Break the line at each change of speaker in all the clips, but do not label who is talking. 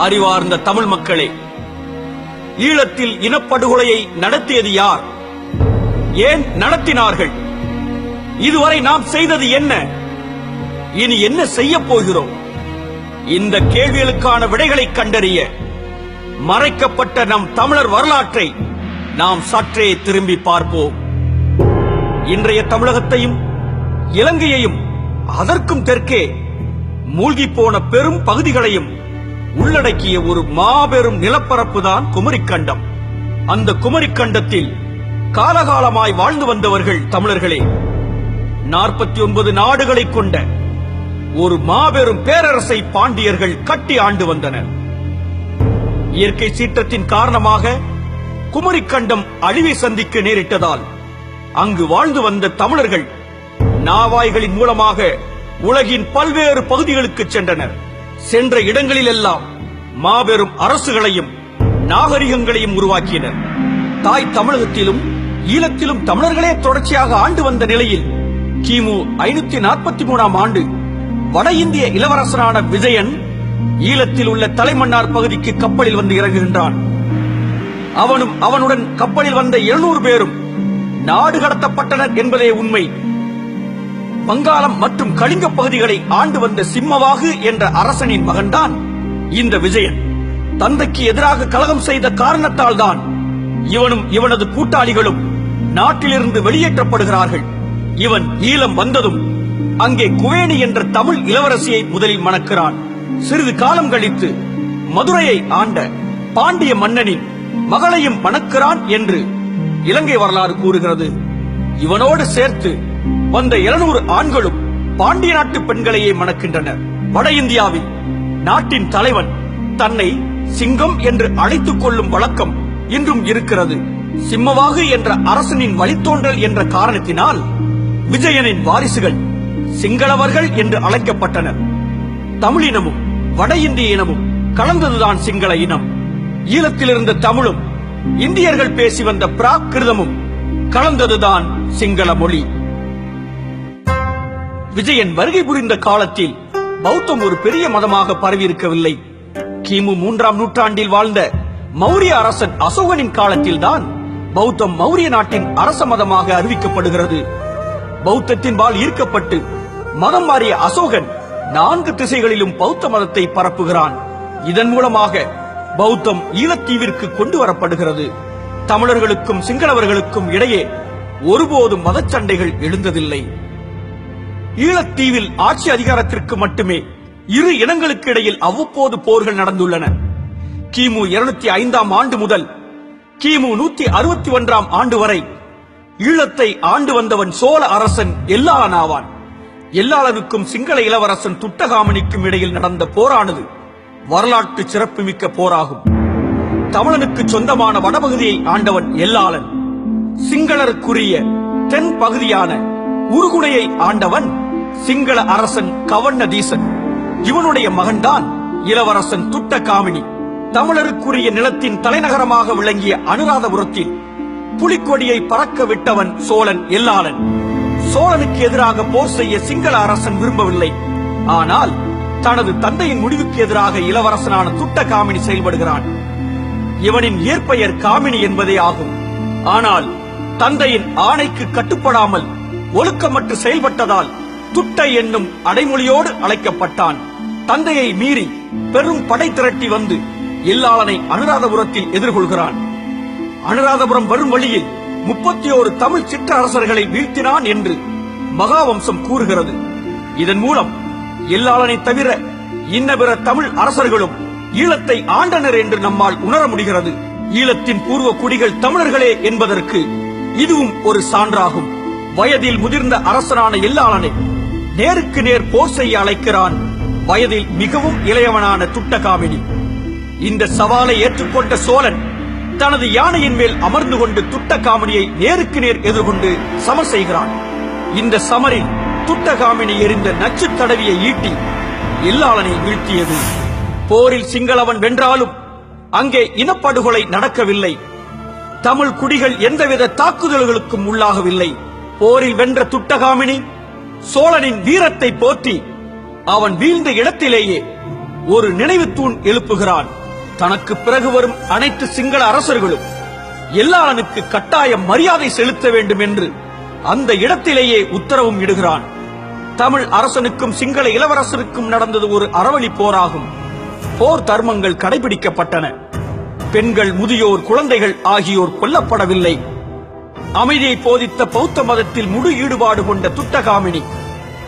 அறிவார்ந்த தமிழ் மக்களே ஈழத்தில் இனப்படுகொலையை நடத்தியது யார்? ஏன் நடத்தினார்கள்? இதுவரை நாம் செய்தது என்ன? இனி என்ன செய்யப் போகிறோம்? இந்த கேள்விகளுக்கான விடைகளை கண்டறிய மறைக்கப்பட்ட நம் தமிழர் வரலாற்றை நாம் சற்றே திரும்பி பார்ப்போம். இன்றைய தமிழகத்தையும் இலங்கையையும் அதற்கும் தெற்கே மூழ்கி போன பெரும் பகுதிகளையும் உள்ளடக்கிய ஒரு மாபெரும் நிலப்பரப்பு தான் குமரிக்கண்டம். அந்த குமரிக்கண்டத்தில் காலகாலமாய் வாழ்ந்து வந்தவர்கள் தமிழர்களே நாற்பத்தி ஒன்பது நாடுகளை கொண்ட ஒரு மாபெரும் பேரரசை பாண்டியர்கள் கட்டி ஆண்டு வந்தனர். இயற்கை சீற்றத்தின் காரணமாக குமரிக்கண்டம் அழிவை சந்திக்க நேரிட்டதால் அங்கு வாழ்ந்து வந்த தமிழர்கள் நாவாய்களின் மூலமாக உலகின் பல்வேறு பகுதிகளுக்கு சென்றனர். சென்ற இடங்களிலெல்லாம் மாபெரும் அரசுகளையும் நாகரிகங்களையும் உருவாக்கினர் தாய் தமிழகத்திலும் ஈழத்திலும் தமிழர்களே தொடர்ச்சியாக ஆண்டு வந்த நிலையில் கிமு ஐநூத்தி நாற்பத்தி மூணாம் ஆண்டு வட இந்திய இளவரசரான விஜயன் ஈழத்தில் உள்ள தலைமன்னார் பகுதிக்கு கப்பலில் வந்து இறங்குகின்றான். அவனும் அவனுடன் கப்பலில் வந்த இருநூறு பேரும் நாடு கடத்தப்பட்டனர் என்பதே உண்மை. வங்காளம் மற்றும் கலிங்க பகுதிகளை ஆண்டு வந்த சிம்மவாகு என்ற அரசனின் மகன்தான் இந்த விஜயன். தந்தைக்கு எதிராக கலகம் செய்த காரணத்தால் தான் இவனும் இவனது கூட்டாளிகளும் நாட்டிலிருந்து வெளியேற்றப்படுகிறார்கள். இவன் ஈழம் வந்ததும் அங்கே குவேணி என்ற தமிழ் இளவரசியை முதலில் மணக்கிறான். சிறிது காலம் கழித்து மதுரையை ஆண்ட பாண்டிய மன்னனின் மகளையும் மணக்கிறான் என்று இலங்கை வரலாறு கூறுகிறது. இவனோடு சேர்த்து வந்த இருநூறு ஆண்களும் பாண்டிய நாட்டு பெண்களையே மணக்கின்றனர். வட இந்தியாவில் நாட்டின் தலைவன் தன்னை சிங்கம் என்று அழைத்துக் கொள்ளும் வழக்கம் இன்றும் இருக்கிறது. சிம்மவாகு என்ற அரசனின் வழித்தோன்றல் என்ற காரணத்தினால் விஜயனின் வாரிசுகள் சிங்களவர்கள் என்று அழைக்கப்பட்டனர். தமிழினமும் வட இந்திய இனமும் கலந்ததுதான் சிங்கள இனம். ஈழத்தில் இருந்த தமிழும் இந்தியர்கள் பேசி வந்த பிராகிருதமும் கலந்ததுதான் சிங்கள மொழி. விஜயன் வருகை புரிந்த காலத்தில் பௌத்தம் ஒரு பெரிய மதமாக பரவியிருக்கவில்லை. கிமு மூன்றாம் நூற்றாண்டில் வாழ்ந்த மௌரிய அரசன் அசோகனின் காலத்தில் தான் பௌத்தம் மௌரிய நாட்டின் அரச மதமாக அறிவிக்கப்படுகிறது. பௌத்தத்தின் பால் ஈர்க்கப்பட்டு மதம் மாறிய அசோகன் நான்கு திசைகளிலும் பௌத்த மதத்தை பரப்புகிறான். இதன் மூலமாக பௌத்தம் ஈழத்தீவிற்கு கொண்டு வரப்படுகிறது. தமிழர்களுக்கும் சிங்களவர்களுக்கும் இடையே ஒருபோதும் மதச்சண்டைகள் எழுந்ததில்லை. ஈழத்தீவில் ஆட்சி அதிகாரத்திற்கு மட்டுமே இரு இனங்களுக்கு இடையில் அவ்வப்போது போர்கள் நடந்துள்ளன. கிமு இருநூத்தி ஐந்தாம் ஆண்டு முதல் கிமு நூத்தி அறுபத்தி ஒன்றாம் ஆண்டு வரை ஈழத்தை ஆண்டு வந்தவன் சோழ அரசன் எல்லாளனாவான் எல்லாளனுக்கும் சிங்கள இளவரசன் துட்டகாமணிக்கும் இடையில் நடந்த போரானது வரலாற்று சிறப்புமிக்க போராகும். தமிழனுக்கு சொந்தமான வடபகுதியை ஆண்டவன் எல்லாளன் சிங்களருக்குரிய தென் பகுதியான உருகுடையை ஆண்டவன் சிங்கள அரசன் கவண்ணதீசன் இவனுடைய மகன்தான் இளவரசன் துட்ட காமினி தமிழருக்குரிய நிலத்தின் தலைநகரமாக விளங்கிய அனுராதபுரத்தில் புலிக்கொடியை பறக்க விட்டவன் சோழன் எல்லாளன் சோழனுக்கு எதிராக போர் செய்ய சிங்கள அரசன் விரும்பவில்லை. ஆனால் தனது தந்தையின் முடிவுக்கு எதிராக இளவரசனான துட்ட காமினி செயல்படுகிறான். இவனின் இயற்பெயர் காமினி என்பதே ஆகும். ஆனால் தந்தையின் ஆணைக்கு கட்டுப்படாமல் ஒழுக்கமற்று செயல்பட்டதால் துட்டை என்னும் அடைமொழியோடு அழைக்கப்பட்டான். தந்தையை மீறி பெரும் படை திரட்டி வந்து எல்லாளனை அனுராதபுரத்தில் எதிர்கொள்கிறான். அனுராதபுரம் வரும் வழியில் முப்பத்தி ஓரு தமிழ் சிற்றரசர்களை வீழ்த்தினான் என்று மகாவம்சம் கூறுகிறது. இதன் மூலம் எல்லாளனை தவிர இன்ன பிற தமிழ் அரசர்களும் ஈழத்தை ஆண்டனர் என்று நம்மால் உணர முடிகிறது. ஈழத்தின் பூர்வ குடிகள் தமிழர்களே என்பதற்கு இதுவும் ஒரு சான்றாகும். வயதில் முதிர்ந்த அரசனான எல்லாளனை நேருக்கு நேர் போர் செய்ய அழைக்கிறான் வயதில் மிகவும் இளையவனான துட்டகாமினி. இந்த சவாலை ஏற்றுக்கொண்ட சோழன் தனது யானையின் மேல் அமர்ந்து கொண்டு துட்டகாமினியை நேருக்கு நேர் எதிர்கொண்டு சமர் செய்கிறான். இந்த சமரில் துட்டகாமினி எறிந்த நச்சு தடவியை ஈட்டி எல்லாளனை வீழ்த்தியது. போரில் சிங்களவன் வென்றாலும் அங்கே இனப்படுகொலை நடக்கவில்லை. தமிழ் குடிகள் எந்தவித தாக்குதல்களுக்கும் உள்ளாகவில்லை. போரில் வென்ற துட்டகாமினி சோழனின் வீரத்தை போற்றி அவன் வீழ்ந்த இடத்திலேயே ஒரு நினைவு தூண் எழுப்புகிறான். தனக்கு பிறகு வரும் அனைத்து சிங்கள அரசர்களும் எல்லாளனுக்கு கட்டாய மரியாதை செலுத்த வேண்டும் என்று அந்த இடத்திலேயே உத்தரவும் இடுகிறான். தமிழ் அரசனுக்கும் சிங்கள இளவரசருக்கும் நடந்தது ஒரு அறவழி போராகும். போர் தர்மங்கள் கடைபிடிக்கப்பட்டன. பெண்கள் முதியோர் குழந்தைகள் ஆகியோர் கொல்லப்படவில்லை. அமைதியை போதித்த பௌத்த மதத்தில் முழு ஈடுபாடு கொண்ட துட்டகாமினி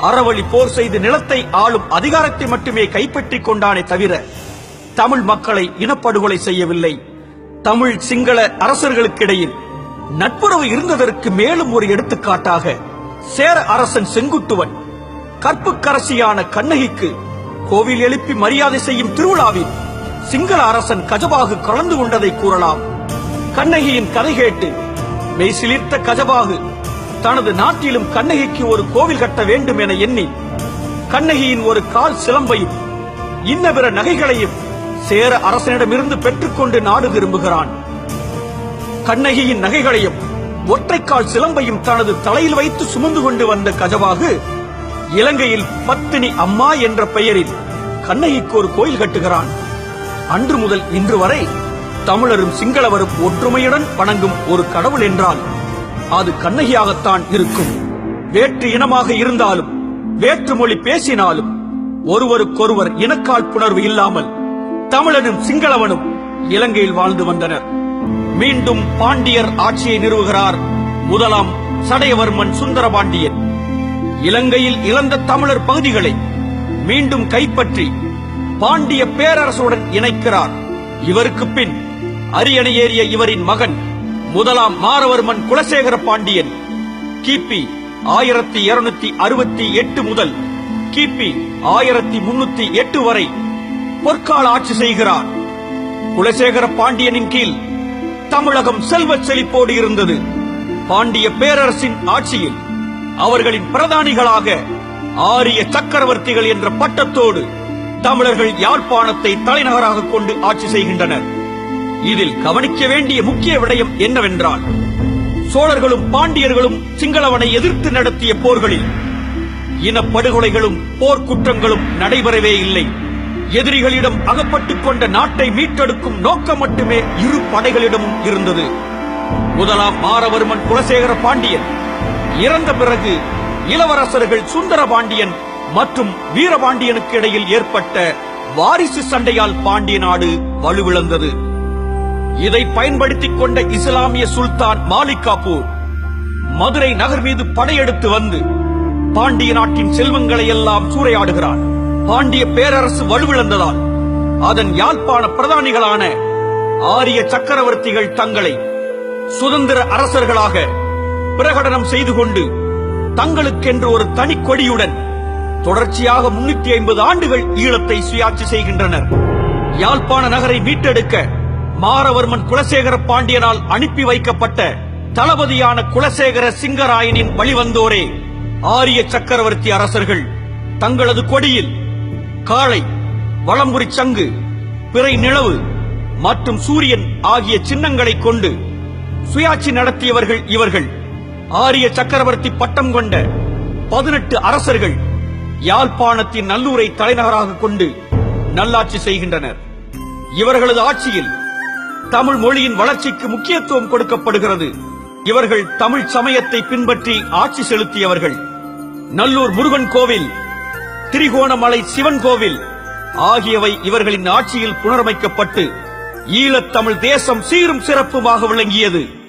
அறவழி போர் செய்து நிலத்தை ஆளும் அதிகாரத்தை மட்டுமே கைப்பற்றிக் கொண்டானே தவிர தமிழ் மக்களை இனப்படுகொலை செய்யவில்லை. தமிழ் சிங்கள அரசர்களுக்கிடையில் நட்புறவு இருந்ததற்கு மேலும் ஒரு எடுத்துக்காட்டாக சேர அரசன் செங்குட்டுவன் கற்புக்கரசியான கண்ணகிக்கு கோவில் எழுப்பி மரியாதை செய்யும் திருவிழாவில் சிங்கள அரசன் கஜபாகு கலந்து கொண்டதை கூறலாம். கண்ணகியின் கதை கேட்டு மெய்சிலிர்த்த கஜபாகு. தனது நாட்டிலும் கண்ணகிக்கு ஒரு கோவில் கட்ட வேண்டும் என எண்ணி கண்ணகியின் ஒரு கால் சிலம்பையும் இன்ன பிற நகைகளையும் சேர அரசனிடமிருந்து பெற்றுக்கொண்டு நாடு திரும்புகிறான். கண்ணகியின் நகைகளையும் ஒற்றைக்கால் சிலம்பையும் தனது தலையில் வைத்து சுமந்து கொண்டு வந்த கஜவாகு இலங்கையில் பத்தினி அம்மா என்ற பெயரில் கண்ணகிக்கு ஒரு கோயில் கட்டுகிறான். அன்று முதல் இன்று வரை தமிழரும் சிங்களவரும் ஒற்றுமையுடன் வணங்கும் ஒரு கடவுள் என்றால் அது கண்ணகியாகத்தான் இருக்கும். வேற்று இனமாக இருந்தாலும் வேற்று மொழி பேசினாலும் ஒருவருக்கொருவர் இனக்காழ்ப்புணர்வு இல்லாமல் தமிழனும் சிங்களவனும் இலங்கையில் வாழ்ந்து வந்தனர். மீண்டும் பாண்டியர் ஆட்சியை நிறுவுகிறார் முதலாம் சடையவர்மன் சுந்தரபாண்டியன். இலங்கையில் இழந்த தமிழர் பகுதிகளை மீண்டும் கைப்பற்றி பாண்டிய பேரரசுடன் இணைக்கிறார். இவருக்கு பின் அரியணை ஏறிய இவரின் மகன் முதலாம் மாரவர்மன் குலசேகர பாண்டியன். கிபி ஆயிரத்தி இருநூத்தி அறுபத்தி எட்டு முதல் கிபி ஆயிரத்தி முன்னூத்தி எட்டு வரை பொற்கால ஆட்சி செய்கிறார். குலசேகர பாண்டியனின் கீழ் தமிழகம் செல்வ செழிப்போடு இருந்தது. பாண்டிய பேரரசின் ஆட்சியில் அவர்களின் பிரதானிகளாக ஆரிய சக்கரவர்த்திகள் என்ற பட்டத்தோடு தமிழர்கள் யாழ்ப்பாணத்தை தலைநகராக கொண்டு ஆட்சி செய்கின்றனர். இதில் கவனிக்க வேண்டிய முக்கிய விடயம் என்னவென்றால் சோழர்களும் பாண்டியர்களும் சிங்களவனை எதிர்த்து நடத்திய போர்களில் இனப்படுகொலைகளும் போர்க்குற்றங்களும் நடைபெறவே இல்லை. எதிரிகளிடம் அகப்பட்டுக் கொண்ட நாட்டை மீட்டெடுக்கும் நோக்கம் மட்டுமே இரு படைகளிடமும் இருந்தது. முதலாம் மாரவர்மன் குலசேகர பாண்டியன் இறந்த பிறகு இளவரசர்கள் சுந்தர பாண்டியன் மற்றும் வீரபாண்டியனுக்கு இடையில் ஏற்பட்ட வாரிசு சண்டையால் பாண்டிய நாடு வலுவிழந்தது. இதை பயன்படுத்திக் கொண்ட இஸ்லாமிய சுல்தான் மாலிகாபூர் மதுரை நகர் மீது படையெடுத்து வந்து பாண்டிய நாட்டின் செல்வங்களை எல்லாம் சூறையாடுகிறான் பாண்டிய பேரரசு வலுவிழந்ததால் அதன் யாழ்ப்பாண பிரதானிகளான ஆரிய சக்கரவர்த்திகள் தங்களை சுதந்திர அரசர்களாக பிரகடனம் செய்து கொண்டு தங்களுக்கென்று ஒரு தனி கொடியுடன் தொடர்ச்சியாக முன்னூத்தி ஐம்பது ஆண்டுகள் ஈழத்தை சுயாட்சி செய்கின்றனர். யாழ்ப்பாண நகரை மீட்டெடுக்க மாரவர்மன் குலசேகர பாண்டியனால் அனுப்பி வைக்கப்பட்ட தளபதியான குலசேகர சிங்கராயனின் வழிவந்தோரே ஆரிய சக்கரவர்த்தி அரசர்கள் தங்களது கொடியில் காளை வளம்புரி சங்கு பிறை நிலவு மற்றும் சூரியன் ஆகிய சின்னங்களைக் கொண்டு சுயாட்சி நடத்தியவர்கள் இவர்கள். ஆரிய சக்கரவர்த்தி பட்டம் கொண்ட பதினெட்டு அரசர்கள் யாழ்ப்பாணத்தின் நல்லூரை தலைநகராக கொண்டு நல்லாட்சி செய்கின்றனர். இவர்களது ஆட்சியில் தமிழ் மொழியின் வளர்ச்சிக்கு முக்கியத்துவம் கொடுக்கப்படுகிறது. இவர்கள் தமிழ் சமயத்தை பின்பற்றி ஆட்சி செலுத்தியவர்கள். நல்லூர் முருகன் கோவில் திரிகோணமலை சிவன் கோவில் ஆகியவை இவர்களின் ஆட்சியில் புனரமைக்கப்பட்டு ஈழத்தமிழ் தேசம் சீரும் சிறப்புமாக விளங்கியது.